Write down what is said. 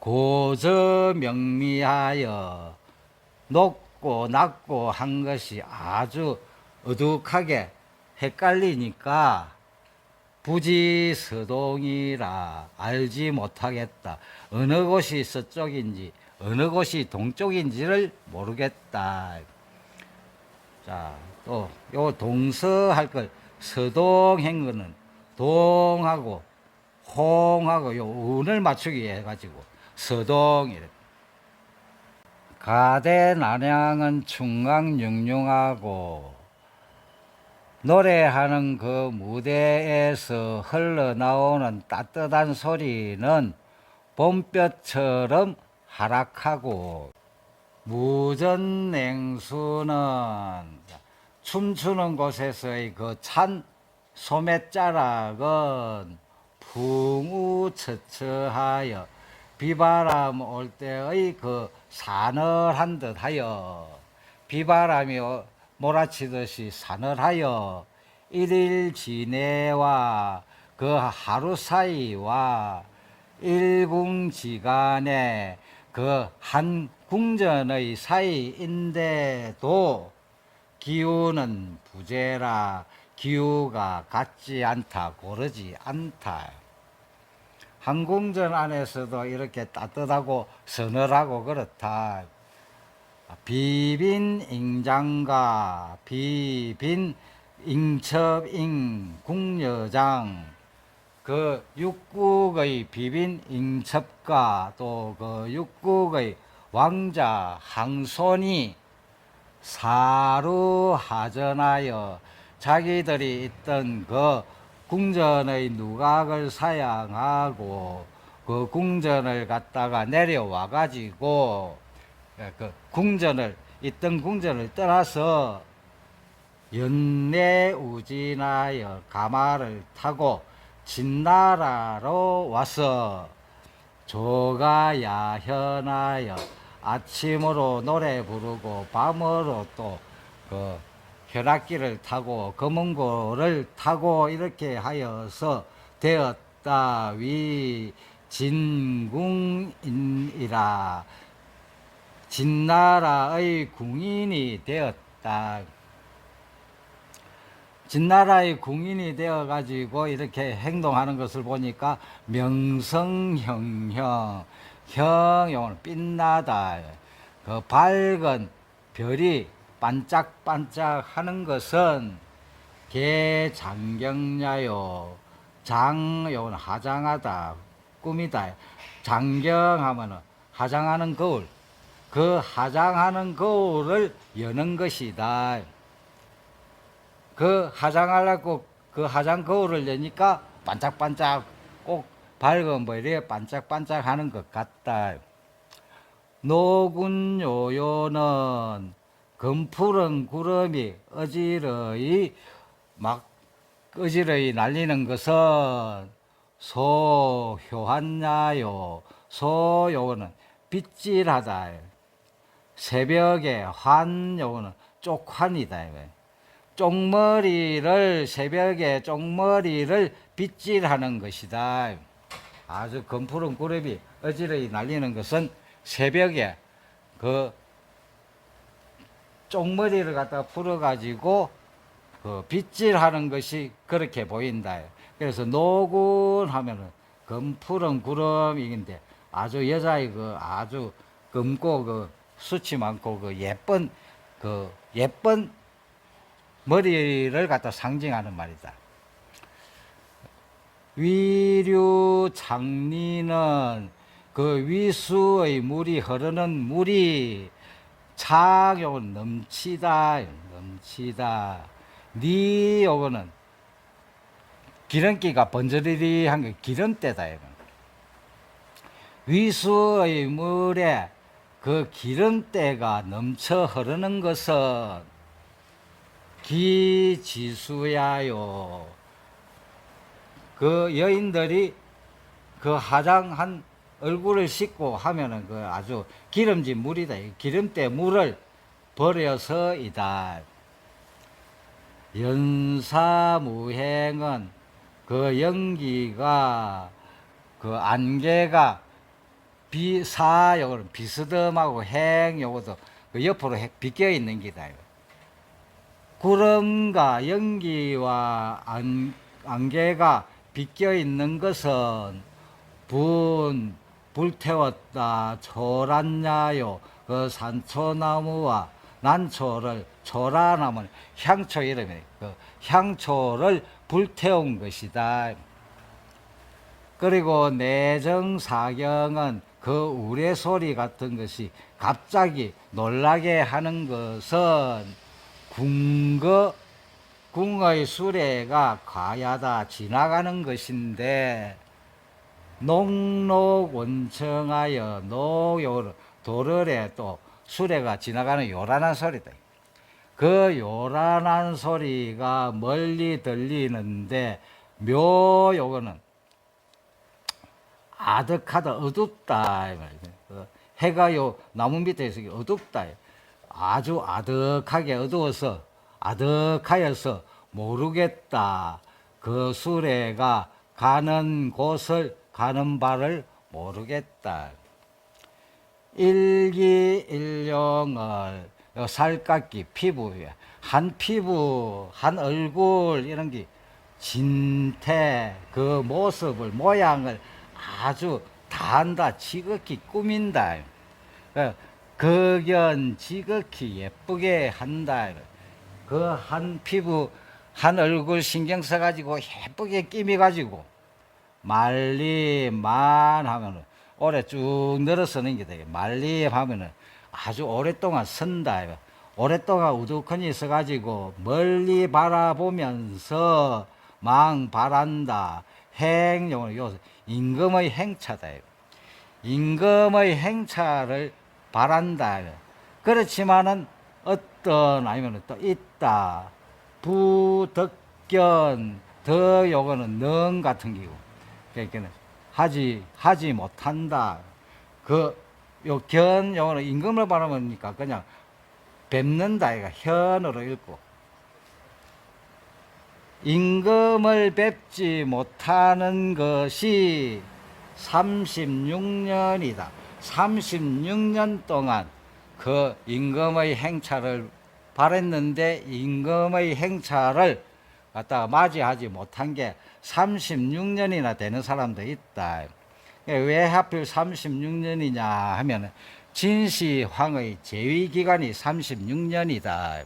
고저 명미하여 높고 낮고 한 것이 아주 어둑하게 헷갈리니까 부지 서동이라 알지 못하겠다. 어느 곳이 서쪽인지 어느 곳이 동쪽인지를 모르겠다. 자, 또 요 동서 할 걸 서동 한 거는 동하고 홍하고 요 운을 맞추기 해 가지고 서동 이래. 가대 난양은 충강 융융하고 노래하는 그 무대에서 흘러나오는 따뜻한 소리는 봄볕처럼 하락하고 무전냉수는 춤추는 곳에서의 그 찬 소매자락은 풍우처처하여 비바람 올 때의 그 사늘한 듯하여 비바람이 오- 몰아치듯이 사늘하여 일일 지내와 그 하루 사이와 일궁지간에 그한 궁전의 사이인데도 기후는 부재라 기후가 같지 않다 고르지 않다 항공전 안에서도 이렇게 따뜻하고 서늘하고 그렇다. 비빈 잉장가 비빈 잉첩잉 궁여장. 그 육국의 비빈 잉첩가 또 그 육국의 왕자 항손이 사루하전하여 자기들이 있던 그 궁전의 누각을 사양하고 그 궁전을 갖다가 내려와 가지고 그 궁전을 있던 궁전을 떠나서 연내우진하여 가마를 타고 진나라로 와서 조가 야현하여 아침으로 노래 부르고 밤으로 또그 혈악기를 타고 검은고를 타고 이렇게 하여서 되었다. 위 진궁인이라. 진나라의 궁인이 되었다. 진나라의 궁인이 되어 가지고 이렇게 행동하는 것을 보니까 명성형형 형용은 빛나다 그 밝은 별이 반짝반짝 하는 것은 개장경야요 장용은 하장하다 꿈이다 장경하면은 하장하는 거울 그 하장하는 거울을 여는 것이다. 그 하장하려고 그 하장 거울을 여니까 반짝반짝 꼭 밝은 뭐 이래 반짝반짝 하는 것 같다. 노군 요요는 금푸른 구름이 어지러이 막 어지러이 날리는 것은 소효한야요 소요는 빗질하다. 새벽에 환요는 쪽환이다. 이거예요. 쪽머리를 새벽에 쪽머리를 빗질하는 것이다. 아주 검푸른 구름이 어지러이 날리는 것은 새벽에 그 쪽머리를 갖다 풀어가지고 그 빗질하는 것이 그렇게 보인다. 그래서 노군 하면은 검푸른 구름인데 아주 여자의 그 아주 검고 그 수치 많고 그 예쁜 그 예쁜 머리를 갖다 상징하는 말이다. 위류 장리는 그 위수의 물이 흐르는 물이 차용 넘치다 넘치다 니 요거는 기름기가 번저리리한 게 기름때다 이거. 위수의 물에 그 기름때가 넘쳐 흐르는 것은 기지수야요. 그 여인들이 그 화장한 얼굴을 씻고 하면은 그 아주 기름진 물이다. 이 기름때 물을 버려서 이다. 연사무행은 그 연기가 그 안개가 비사 요거는 비스듬하고 행 요것도 그 옆으로 해- 비껴 있는 기다. 구름과 연기와 안, 안개가 비껴 있는 것은 분 불태웠다 초란야요 그 산초나무와 난초를 초라나무 향초 이름이 그 향초를 불태운 것이다. 그리고 내정사경은 그 우레소리 같은 것이 갑자기 놀라게 하는 것은 궁거 궁의 수레가 과야다 지나가는 것인데 농록 원청하여 노요 도르래 또 수레가 지나가는 요란한 소리다. 그 요란한 소리가 멀리 들리는데 묘 요거는 아득하다 어둡다. 그 해가 요 나무 밑에 있어 어둡다. 아주 아득하게 어두워서 아득하여서 모르겠다. 그 수레가 가는 곳을 가는 바를 모르겠다. 일기일용을 요 살깎기 피부에. 한 피부 한 얼굴 이런 게 진태 그 모습을 모양을 아주 다한다 지극히 꾸민다. 그 극연 지극히 예쁘게 한다. 그 한 피부 한 얼굴 신경 써 가지고 예쁘게 끼미 가지고 말리만 하면은 오래 쭉 늘어 서는 게 되게 말리 하면은 아주 오랫동안 선다. 오랫동안 우두커니 있어가지고 멀리 바라보면서 망 바란다. 행용을 요 임금의 행차다. 임금의 행차를 바란다. 그렇지만은 어떤 아니면 또 있다. 부덕견 더 요거는 능 같은 기고. 그러니까 하지 하지 못한다. 그요 견 요거는 임금을 바라보니까 그냥 뵙는다 이가 현으로 읽고 임금을 뵙지 못하는 것이 36년이다. 36년 동안 그 임금의 행차를 바랬는데 임금의 행차를 갖다가 맞이하지 못한 게 36년이나 되는 사람도 있다. 왜 하필 36년이냐 하면 진시황의 재위 기간이 36년이다.